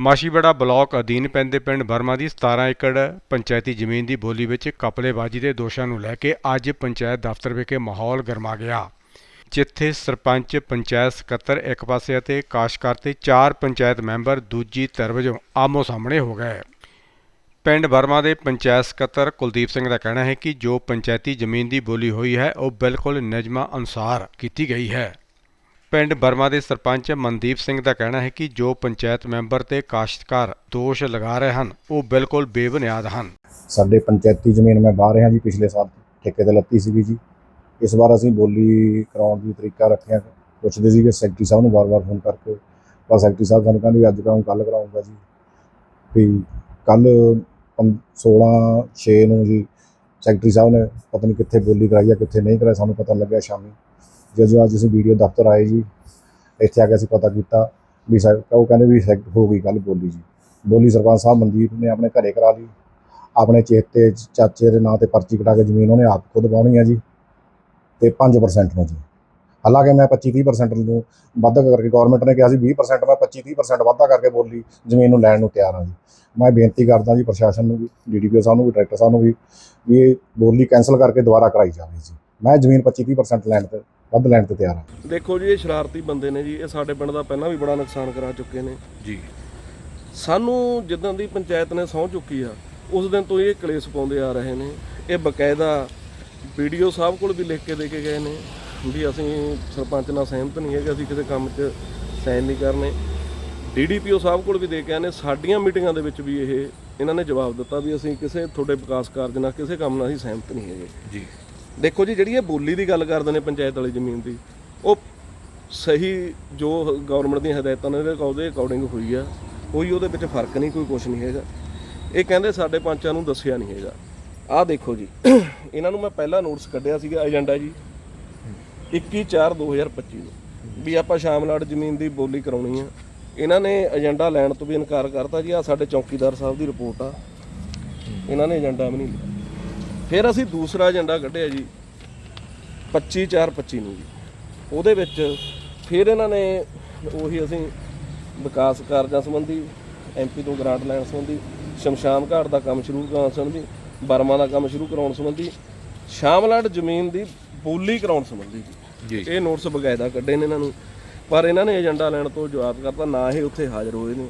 Machhiwara block ਅਧੀਨ ਪੈਂਦੇ ਪਿੰਡ ਬਰਮਾ ਦੀ 17 ਏਕੜ ਪੰਚਾਇਤੀ ਜ਼ਮੀਨ ਦੀ ਬੋਲੀ ਵਿੱਚ ਕਪਲੇਬਾਜ਼ੀ ਦੇ ਦੋਸ਼ਾਂ ਨੂੰ ਲੈ ਕੇ ਅੱਜ ਪੰਚਾਇਤ ਦਫ਼ਤਰ ਵਿਖੇ ਮਾਹੌਲ ਗਰਮਾ ਗਿਆ। ਜਿੱਥੇ ਸਰਪੰਚ, ਪੰਚਾਇਤ ਸਕੱਤਰ ਇੱਕ ਪਾਸੇ ਅਤੇ ਕਾਸ਼ਕਾਰ ਤੇ ਚਾਰ ਪੰਚਾਇਤ ਮੈਂਬਰ ਦੂਜੀ ਧਿਰ ਵਜੋਂ ਆਮੋ ਸਾਹਮਣੇ ਹੋ ਗਏ। ਪਿੰਡ ਬਰਮਾ ਦੇ ਪੰਚਾਇਤ ਸਕੱਤਰ ਕੁਲਦੀਪ ਸਿੰਘ ਦਾ ਕਹਿਣਾ ਹੈ ਕਿ ਜੋ ਪੰਚਾਇਤੀ ਜ਼ਮੀਨ ਦੀ ਬੋਲੀ ਹੋਈ ਹੈ, ਉਹ ਬਿਲਕੁਲ ਨਿਯਮਾਂ ਅਨੁਸਾਰ ਕੀਤੀ ਗਈ ਹੈ। ਪਿੰਡ ਬਰਮਾ ਦੇ ਸਰਪੰਚ ਮਨਦੀਪ ਸਿੰਘ ਦਾ ਕਹਿਣਾ ਹੈ ਕਿ ਜੋ ਪੰਚਾਇਤ ਮੈਂਬਰ ਤੇ ਕਾਸ਼ਤਕਾਰ ਦੋਸ਼ ਲਗਾ ਰਹੇ ਹਨ, ਉਹ ਬਿਲਕੁਲ ਬੇਬੁਨਿਆਦ ਹਨ। ਸਾਡੇ ਪੰਚਾਇਤੀ ਜ਼ਮੀਨ ਮੈਂ ਬਾਹਰ ਰਿਹਾ ਜੀ, ਪਿਛਲੇ ਸਾਲ ਠੇਕੇ ਤੇ ਲੱਤੀ ਸੀਗੀ ਜੀ। ਇਸ ਵਾਰ ਅਸੀਂ ਬੋਲੀ ਕਰਾਉਣ ਦੀ ਤਰੀਕਾ ਰੱਖਿਆ। ਪੁੱਛਦੇ ਸੀਗੇ ਸੈਕਟਰੀ ਸਾਹਿਬ ਨੂੰ ਵਾਰ-ਵਾਰ ਫੋਨ ਕਰਕੇ। ਪਰ ਸੈਕਟਰੀ ਸਾਹਿਬ ਸਾਨੂੰ ਕਹਿੰਦੇ ਵੀ ਅੱਜ ਕਰਾਉਂ ਕੱਲ ਕਰਾਉਂਗਾ ਜੀ। ਵੀ ਕੱਲ 16 6 ਨੂੰ ਜੀ ਸੈਕਟਰੀ ਸਾਹਿਬ ਨੇ ਪਤਾ ਨਹੀਂ ਕਿੱਥੇ ਬੋਲੀ ਕਰਾਈ ਆ, ਕਿੱਥੇ ਨਹੀਂ ਕਰਾਈ, ਸਾਨੂੰ ਪਤਾ ਲੱਗਿਆ ਸ਼ਾਮੀ। ਜਦੋਂ ਅੱਜ ਅਸੀਂ ਵੀਡੀਓ ਦਫ਼ਤਰ ਆਏ ਜੀ, ਇੱਥੇ ਆ ਕੇ ਅਸੀਂ ਪਤਾ ਕੀਤਾ ਵੀ ਸਰ ਉਹ ਕਹਿੰਦੇ ਵੀ ਸੈਕਟ ਹੋ ਗਈ ਕੱਲ ਬੋਲੀ ਜੀ। ਬੋਲੀ ਸਰਪੰਚ ਸਾਹਿਬ ਮਨਦੀਪ ਨੇ ਆਪਣੇ ਘਰੇ ਕਰਾ ਲਈ। ਆਪਣੇ ਚੇਤੇ ਚਾਚੇ ਦੇ ਨਾਂ ਤੇ ਪਰਚੀ ਕਟਾ ਕੇ ਜ਼ਮੀਨ ਉਹਨੇ ਆਪ ਖੁਦ ਪਾਉਣੀ ਆ ਜੀ ਤੇ 5% ਨੂੰ ਜੀ। ਹਾਲਾਂਕਿ ਮੈਂ 25 30% ਨੂੰ ਵਾਧਾ ਕਰਕੇ ਗਵਰਨਮੈਂਟ ਨੇ ਕਿਹਾ ਸੀ 20% ਮੈਂ 25 30% ਵਾਧਾ ਕਰਕੇ ਬੋਲੀ, ਜ਼ਮੀਨ ਨੂੰ ਲੈਣ ਨੂੰ ਤਿਆਰ ਹਾਂ ਜੀ। ਮੈਂ ਬੇਨਤੀ ਕਰਦਾ ਜੀ ਪ੍ਰਸ਼ਾਸਨ ਨੂੰ ਵੀ ਡੀਡੀਪੀਓ ਸਾਹਿਬ ਨੂੰ ਵੀ ਡਾਇਰੈਕਟਰ ਸਾਹਿਬ ਨੂੰ ਵੀ ਵੀ ਇਹ ਬੋਲੀ ਕੈਨਸਲ ਕਰਕੇ ਦੁਬਾਰਾ ਕਰਾਈ ਜਾਵੇ ਜੀ। ਮੈਂ ਜ਼ਮੀਨ 25 30% ਲੈਣ ਤੇ ਵੱਧ ਲੈਣ ਤੇ ਤਿਆਰ ਹਾਂ ਦੇਖੋ ਜੀ ਇਹ ਸ਼ਰਾਰਤੀ ਬੰਦੇ ਨੇ ਜੀ ਇਹ ਸਾਡੇ ਪਿੰਡ ਦਾ ਪਹਿਲਾਂ ਵੀ ਬੜਾ ਨੁਕਸਾਨ ਕਰਾ ਚੁੱਕੇ ਨੇ। ਜੀ। ਸਾਨੂੰ ਜਿੱਦਾਂ ਦੀ ਪੰਚਾਇਤ ਨੇ ਸਹੁੰ ਚੁੱਕੀ ਆ ਉਸ ਦਿਨ ਤੋਂ ਇਹ ਕਲੇਸ਼ ਪਾਉਂਦੇ ਆ ਰਹੇ ਨੇ। ਇਹ ਬਕਾਇਦਾ ਵੀਡੀਓ ਸਾਹਿਬ ਕੋਲ ਵੀ ਲਿਖ ਕੇ ਦੇ ਕੇ ਗਏ ਨੇ ਵੀ ਅਸੀਂ ਸਰਪੰਚ ਨਾਲ ਸਹਿਮਤ ਨਹੀਂ ਹੈਗੇ ਅਸੀਂ ਕਿਸੇ ਕੰਮ 'ਚ ਸਾਈਨ ਨਹੀਂ ਕਰਨੇ। ਡੀਡੀਪੀਓ ਸਾਹਿਬ ਕੋਲ ਵੀ ਦੇ ਕੇ ਆਏ ਨੇ ਸਾਡੀਆਂ ਮੀਟਿੰਗਾਂ ਦੇ ਵਿੱਚ ਵੀ ਇਹ ਇਹਨਾਂ ਨੇ ਜਵਾਬ ਦਿੱਤਾ ਵੀ ਅਸੀਂ ਕਿਸੇ ਤੁਹਾਡੇ ਵਿਕਾਸ ਕਾਰਜ ਨਾਲ ਕਿਸੇ ਕੰਮ ਨਾਲ ਅਸੀਂ ਸਹਿਮਤ ਨਹੀਂ ਹੈਗੇ। ਜੀ। ਦੇਖੋ ਜੀ, ਜਿਹੜੀ ਇਹ ਬੋਲੀ ਦੀ ਗੱਲ ਕਰਦੇ ਨੇ ਪੰਚਾਇਤ ਵਾਲੀ ਜ਼ਮੀਨ ਦੀ, ਉਹ ਸਹੀ ਜੋ ਗਵਰਨਮੈਂਟ ਦੀਆਂ ਹਦਾਇਤਾਂ ਨੇ, ਉਹਦੇ ਅਕੋਰਡਿੰਗ ਹੋਈ ਆ। ਕੋਈ ਉਹਦੇ ਵਿੱਚ ਫ਼ਰਕ ਨਹੀਂ, ਕੋਈ ਕੁਝ ਨਹੀਂ ਹੈਗਾ। ਇਹ ਕਹਿੰਦੇ ਸਾਡੇ ਪੰਚਾਂ ਨੂੰ ਦੱਸਿਆ ਨਹੀਂ ਹੈਗਾ। ਆਹ ਦੇਖੋ ਜੀ, ਇਹਨਾਂ ਨੂੰ ਮੈਂ ਪਹਿਲਾਂ ਨੋਟਿਸ ਕੱਢਿਆ ਸੀਗਾ ਏਜੰਡਾ ਜੀ। 21/4/2025 ਨੂੰ, ਵੀ ਆਪਾਂ ਸ਼ਾਮਲਾੜ ਜ਼ਮੀਨ ਦੀ ਬੋਲੀ ਕਰਾਉਣੀ ਆ। ਇਹਨਾਂ ਨੇ ਏਜੰਡਾ ਲੈਣ ਤੋਂ ਵੀ ਇਨਕਾਰ ਕਰਤਾ ਜੀ ਆ ਸਾਡੇ ਚੌਕੀਦਾਰ ਸਾਹਿਬ ਦੀ ਰਿਪੋਰਟ ਆ। ਇਹਨਾਂ ਨੇ ਏਜੰਡਾ ਵੀ ਨਹੀਂ ਲਿਆ। ਫਿਰ ਅਸੀਂ ਦੂਸਰਾ ਏਜੰਡਾ ਕੱਢਿਆ ਜੀ 25/4/25 ਨੂੰ ਜੀ। ਉਹਦੇ ਵਿੱਚ ਫਿਰ ਇਹਨਾਂ ਨੇ ਉਹੀ ਅਸੀਂ ਵਿਕਾਸ ਕਾਰਜਾਂ ਸੰਬੰਧੀ ਐਮਪੀ ਤੋਂ ਗ੍ਰਾਂਟ ਲੈਣ ਸੰਬੰਧੀ ਸ਼ਮਸ਼ਾਨ ਘਾਟ ਦਾ ਕੰਮ ਸ਼ੁਰੂ ਕਰਾਉਣ ਸੰਬੰਧੀ ਬਰਮਾ ਦਾ ਕੰਮ ਸ਼ੁਰੂ ਕਰਾਉਣ ਸੰਬੰਧੀ ਸ਼ਾਮਲਾਟ ਜ਼ਮੀਨ ਦੀ ਬੋਲੀ ਕਰਾਉਣ ਸੰਬੰਧੀ ਜੀ। ਇਹ ਨੋਟਿਸ ਬਕਾਇਦਾ ਕੱਢੇ ਨੇ ਇਹਨਾਂ ਨੂੰ। ਪਰ ਇਹਨਾਂ ਨੇ ਏਜੰਡਾ ਲੈਣ ਤੋਂ ਜਵਾਬ ਕਰਤਾ ਨਾ ਇਹ ਉੱਥੇ ਹਾਜ਼ਰ ਹੋਏ ਨੇ।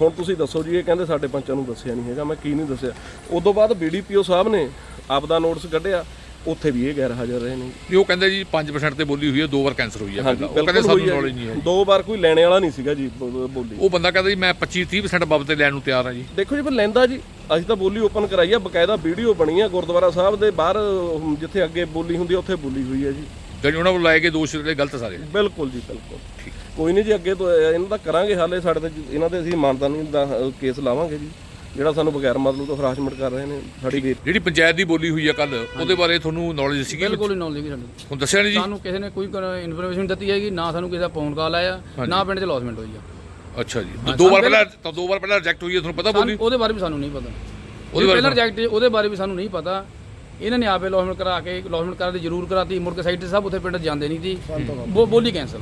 ਹੁਣ ਤੁਸੀਂ ਦੱਸੋ ਜੀ ਇਹ ਕਹਿੰਦੇ ਸਾਡੇ ਪੰਚਾਂ ਨੂੰ ਦੱਸਿਆ ਨਹੀਂ ਹੈਗਾ ਮੈਂ ਕੀ ਨਹੀਂ ਦੱਸਿਆ। ਉਸ ਤੋਂ ਬਾਅਦ ਬੀਡੀਪੀਓ ਸਾਹਿਬ ਨੇ ਆਪਦਾ ਨੋਟਿਸ ਕੱਢਿਆ ਉੱਥੇ ਵੀ ਇਹ ਗੈਰ ਹਾਜ਼ਰ ਰਹੇ ਨੇ। ਵੀ ਉਹ ਕਹਿੰਦੇ ਜੀ 5% ਤੇ ਬੋਲੀ ਹੋਈ ਹੈ ਦੋ ਵਾਰ ਕੈਂਸਰ ਹੋਈ ਹੈ ਹਾਂਜੀ ਪਹਿਲਾਂ। ਉਹ ਕਹਿੰਦੇ ਬਿਲਕੁਲ ਸਾਨੂੰ ਹੋਈ ਨੌਲੇਜ ਨਹੀਂ ਹੈ। ਜੀ। ਦੋ ਵਾਰ ਕੋਈ ਲੈਣੇ ਵਾਲਾ ਨਹੀਂ ਸੀਗਾ ਜੀ ਬ- ਬੋਲੀ। ਉਹ ਬੰਦਾ ਕਹਿੰਦਾ ਜੀ ਮੈਂ 25 30% ਬਾਬਤ ਤੇ ਲੈਣ ਨੂੰ ਤਿਆਰ ਹਾਂ ਜੀ। ਦੇਖੋ ਜੀ ਫਿਰ ਲੈਂਦਾ ਜੀ ਅਸੀਂ ਤਾਂ ਬੋਲੀ ਓਪਨ ਕਰਾਈ ਆ ਬਕਾਇਦਾ ਵੀਡੀਓ ਬਣੀ ਆ ਗੁਰਦੁਆਰਾ ਸਾਹਿਬ ਦੇ ਬਾਹਰ ਅਹ, ਜਿੱਥੇ ਅੱਗੇ ਬੋਲੀ ਹੁੰਦੀ ਆ ਉੱਥੇ ਬੋਲੀ ਹੋਈ ਹੈ ਜੀ। ਜਾਨੀ ਉਹਨਾਂ ਨੂੰ ਲਾਏ ਗਏ ਦੋਸ਼ ਜਿਹੜੇ ਗਲਤ ਸਾਰੇ ਬਿਲਕੁਲ ਜੀ ਬਿਲਕੁਲ। ਕੋਈ ਨਹੀਂ ਜੀ ਅੱਗੇ ਤੋਂ ਇਹ- ਇਹਨਾਂ ਦਾ ਕਰਾਂਗੇ ਹਾਲੇ ਸਾਡੇ ਤੇ ਇਹਨਾਂ ਤੇ ਅਸੀਂ ਮਾਨਦਾਨੀ ਦਾ ਅਹ, ਕੇਸ ਲਾਵਾਂਗੇ ਜੀ। ਜਿਹੜਾ ਸਾਨੂੰ ਬਗੈਰ ਮਤਲਬ ਤੋਂ ਹਰਾਸਮੈਂਟ ਕਰ ਰਹੇ ਨੇ ਸਾਡੀ ਬੇ- ਜਿਹੜੀ ਪੰਚਾਇਤ ਦੀ ਬੋਲੀ ਹੋਈ ਹੈ ਕੱਲ ਉਹਦੇ ਬਾਰੇ ਤੁਹਾਨੂੰ ਨੌਲੇਜ ਸੀਗੀ ਬਿਲਕੁਲ ਨੌਲੇਜ ਨਹੀਂ ਸਾਨੂੰ। ਹੁਣ ਦੱਸਿਆ ਨਹੀਂ ਜੀ? ਸਾਨੂੰ ਕਿਸੇ ਨੇ ਕੋਈ ਇਨਫੋਰਮੇਸ਼ਨ ਦਿੱਤੀ ਹੈਗੀ ਨਾ ਸਾਨੂੰ ਕਿਸੇ ਦਾ ਫੋਨ ਕਾਲ ਆਇਆ ਨਾ ਪਿੰਡ 'ਚ ਲੌਸਮੈਂਟ ਹੋਈ ਆ। ਅੱਛਾ ਜੀ। ਦੋ- ਵਾਰ ਪਹਿਲਾਂ ਤਾਂ ਦੋ ਵਾਰ ਪਹਿਲਾਂ ਰਿਜੈਕਟ ਹੋਈ ਹੈ ਤੁਹਾਨੂੰ ਪਤਾ ਬੋਲੀ? ਸਾਨੂੰ ਉਹਦੇ ਬਾਰੇ ਵੀ ਸਾਨੂੰ ਨਹੀਂ ਪਤਾ। ਉਹਦੇ ਬਾਰੇ ਪਹਿਲਾਂ ਰਿਜੈਕਟ ਉਹਦੇ ਬਾਰੇ ਵੀ ਸਾਨੂੰ ਨਹੀਂ ਪਤਾ। ਇਹਨਾਂ ਨੇ ਆਪੇ ਲੌਸਮੈਂਟ ਕਰਾ ਕੇ ਲੌਸਮੈਂਟ ਕਰਾ ਦੀ ਜ਼ਰੂਰ ਕਰਾਤੀ। ਮੁੜ ਕੇ ਸਾਈਟ ਤੇ ਸਭ ਉੱਥੇ ਪਿੰਡ 'ਚ ਜਾਂਦੇ ਨਹੀਂ ਸੀ। ਬੋ- ਬੋਲੀ ਕੈਂਸਲ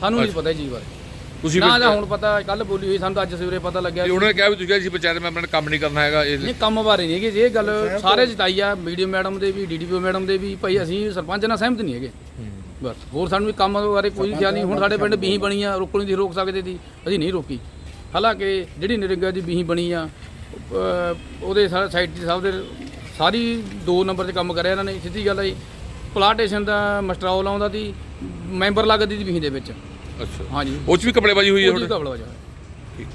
ਸਾਨੂੰ ਨਹੀਂ ਪਤਾ ਚੀਜ਼ ਬਾਰੇ। ਤੁਸੀਂ ਨਾ ਜਾਂ ਹੁਣ ਪਤਾ ਕੱਲ ਬੋਲੀ ਹੋਈ ਸਾਨੂੰ ਤਾਂ ਅੱਜ ਸਵੇਰੇ ਪਤਾ ਲੱਗਿਆ ਵੀ ਉਹਨਾਂ ਨੇ ਕਿਹਾ ਵੀ ਤੁਸੀਂ ਅਸੀਂ ਪੰਚਾਇਤ ਮੈਂਬਰਾਂ ਨੇ ਕੰਮ ਨਹੀਂ ਕਰਨਾ ਹੈਗਾ ਇਹ ਨਹੀਂ ਕੰਮ ਬਾਰੇ ਨਹੀਂ ਹੈਗੇ ਇਹ ਗੱਲ ਸਾਰੇ ਜਿਤਾਈ ਆ ਵੀਡੀਓ ਮੈਡਮ ਦੇ ਵੀ ਡੀਡੀਪੀਓ ਮੈਡਮ ਦੇ ਵੀ ਭਾਈ ਅਸੀਂ ਸਰਪੰਚ ਨਾਲ ਸਹਿਮਤ ਨਹੀਂ ਹੈਗੇ। ਬਸ ਹੋਰ ਸਾਨੂੰ ਵੀ ਕੰਮ ਬਾਰੇ ਕੋਈ ਖਿਆਲ ਨਹੀਂ ਹੁਣ ਸਾਡੇ ਪਿੰਡ ਬੀਹੀ ਬਣੀ ਆ ਰੋਕਣੀ ਦੀ ਰੋਕ ਸਕਦੇ ਸੀ ਅਸੀਂ ਨਹੀਂ ਰੋਕੀ। ਹਾਲਾਂਕਿ ਜਿਹੜੀ ਨਰਿੰਗਾ ਦੀ ਬੀਹੀ ਬਣੀ ਆ ਉਹਦੇ ਸਾਰੇ ਸਾਈਡ ਦੀ ਸਭ ਦੇ ਸਾਰੀ 2 ਨੰਬਰ 'ਤੇ ਕੰਮ ਕਰਿਆ ਇਹਨਾਂ ਨੇ ਸਿੱਧੀ ਗੱਲ ਆ ਜੀ। ਪਲਾਟੇਸ਼ਨ ਦਾ ਮਸਟਰਾਓ ਲਾਉਂਦਾ ਸੀ ਮੈਂਬਰ ਲੱਗਦੀ ਸੀ ਬੀਹੀ ਦੇ ਵਿੱਚ। ਅੱਛਾ। ਹਾਂਜੀ। ਉਹ ਚ ਵੀ ਕਪੜੇਬਾਜੀ ਹੋਈ ਹੈ ਉਹਦੀ ਤੁਹਾਡੇ? ਕਬਲ ਵਜਾ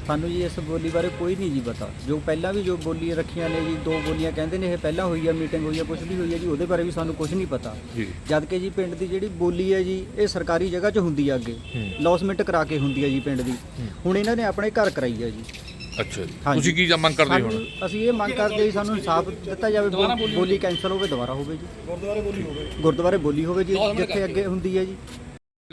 ਸਾਨੂੰ ਜੀ ਇਸ ਬੋਲੀ ਬਾਰੇ ਕੋਈ ਨਹੀਂ ਜੀ ਪਤਾ। ਜੋ ਪਹਿਲਾਂ ਵੀ ਜੋ ਬੋਲੀ ਰੱਖੀਆਂ ਨੇ ਜੀ ਦੋ ਬੋਲੀਆਂ ਕਹਿੰਦੇ ਨੇ ਇਹ ਪਹਿਲਾਂ ਹੋਈ ਆ ਮੀਟਿੰਗ ਹੋਈ ਆ ਕੁਝ ਵੀ ਹੋਈ ਆ ਜੀ ਉਹਦੇ ਬਾਰੇ ਵੀ ਸਾਨੂੰ ਕੁਝ ਨਹੀਂ ਪਤਾ। ਜੀ। ਜਦ ਕਿ ਜੀ ਪਿੰਡ ਦੀ ਜਿਹੜੀ ਬੋਲੀ ਹੈ ਜੀ ਇਹ ਸਰਕਾਰੀ ਜਗ੍ਹਾ 'ਚ ਹੁੰਦੀ ਆ ਅੱਗੇ। ਲੌਸਮੈਂਟ ਕਰਾ ਕੇ ਹੁੰਦੀ ਆ ਜੀ ਪਿੰਡ ਦੀ। ਹੁਣ ਇਹਨਾਂ ਨੇ ਆਪਣੇ ਘਰ ਕਰਾਈ ਆ ਜੀ। ਅੱਛਾ ਜੀ। ਹਾਂਜੀ। ਤੁਸੀਂ ਕੀ ਮੰਗ ਕਰਦੇ ਸਾਨੂੰ ਹੁਣ? ਅਸੀਂ ਇਹ ਮੰਗ ਕਰਦੇ ਜੀ ਸਾਨੂੰ ਇਨਸਾਫ ਦਿੱਤਾ ਜਾਵੇ ਬੋ- ਬੋਲੀ ਕੈਂਸਲ ਹੋਵੇ ਦੁਬਾਰਾ ਹੋਵੇ ਜੀ। ਗੁਰਦੁਆਰੇ ਬੋਲੀ ਹੋਵੇ। ਗੁਰਦੁਆਰੇ ਬੋਲੀ ਹੋਵੇ ਜੀ ਜਿੱਥੇ ਅੱਗੇ ਹੁੰਦੀ ਹੈ ਜੀ।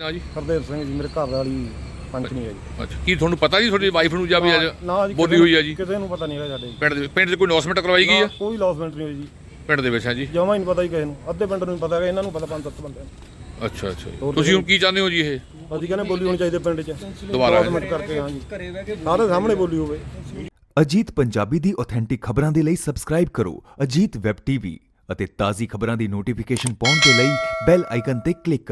ਨਾ ਜੀ? ਹਰਦੇਵ ਸਿੰਘ ਜੀ ਮੇਰੇ ਘਰ ਵਾਲੀ ਪੰਚ ਨਹੀਂ ਹੈ ਜੀ। ਅੱਛਾ ਕੀ ਤੁਹਾਨੂੰ ਪਤਾ ਜੀ ਤੁਹਾਡੀ ਵਾਈਫ ਨੂੰ ਜਾਂ ਵੀ ਅੱਜ ਨਾ ਜੀ ਬੋਲੀ ਕਿਸੇ ਹੋਈ ਹੈ ਜੀ? ਕਿਸੇ ਨੂੰ ਪਤਾ ਨਹੀਂ ਹੈਗਾ ਸਾਡੇ। ਪਿੰਡ ਦੇ ਪਿੰਡ ਦੇ ਕੋਈ ਅਨਾਉਂਸਮੈਂਟ ਕਰਵਾਈ ਗਈ ਨਾ, ਹੈ ਕੋਈ ਲੌਸਮੈਂਟ ਨਹੀਂ ਹੋਈ ਜੀ। ਪਿੰਡ ਦੇ ਵਿੱਚ ਹੈ ਜੀ? ਜਮਾ ਹੀ ਨਹੀਂ ਪਤਾ ਜੀ ਕਿਸੇ ਨੂੰ। ਅੱਧੇ ਪਿੰਡ ਨੂੰ ਪਤਾ ਹੈਗਾ ਇਹਨਾਂ ਨੂੰ ਪਤਾ ਪੰਜ ਸੱਤ ਬੰਦੇ ਨੂੰ। ਅੱਛਾ ਅੱਛਾ ਜੀ। ਤੁਸੀਂ ਹੁਣ ਕੀ ਚਾਹੁੰਦੇ ਹੋ ਜੀ ਇਹ? ਅਸੀਂ ਕਹਿੰਦੇ ਬੋਲੀ ਹੋਣੀ ਚਾਹੀਦੀ ਪਿੰਡ 'ਚ। ਦੁਬਾਰਾ ਕਰਕੇ ਹਾਂ ਜੀ। ਸਾਰੇ ਸਾਹਮਣੇ ਬੋਲੀ ਹੋਵੇ। ਅਜੀਤ ਪੰਜਾਬੀ ਦੀ ਆਥੈਂਟਿਕ ਖਬਰਾਂ ਦੇ ਲਈ ਸਬਸਕ੍ਰਾਈਬ ਕਰੋ ਅਜੀਤ ਵੈਬ ਟੀਵੀ ਅਤੇ ਤਾਜ਼ੀ ਖਬਰਾਂ ਦੀ ਨੋਟੀਫਿਕੇਸ਼ਨ ਪਾਉਣ ਦੇ ਲਈ ਬੈਲ ਆਈਕਨ ਤੇ ਕਲਿੱਕ ਕਰੋ।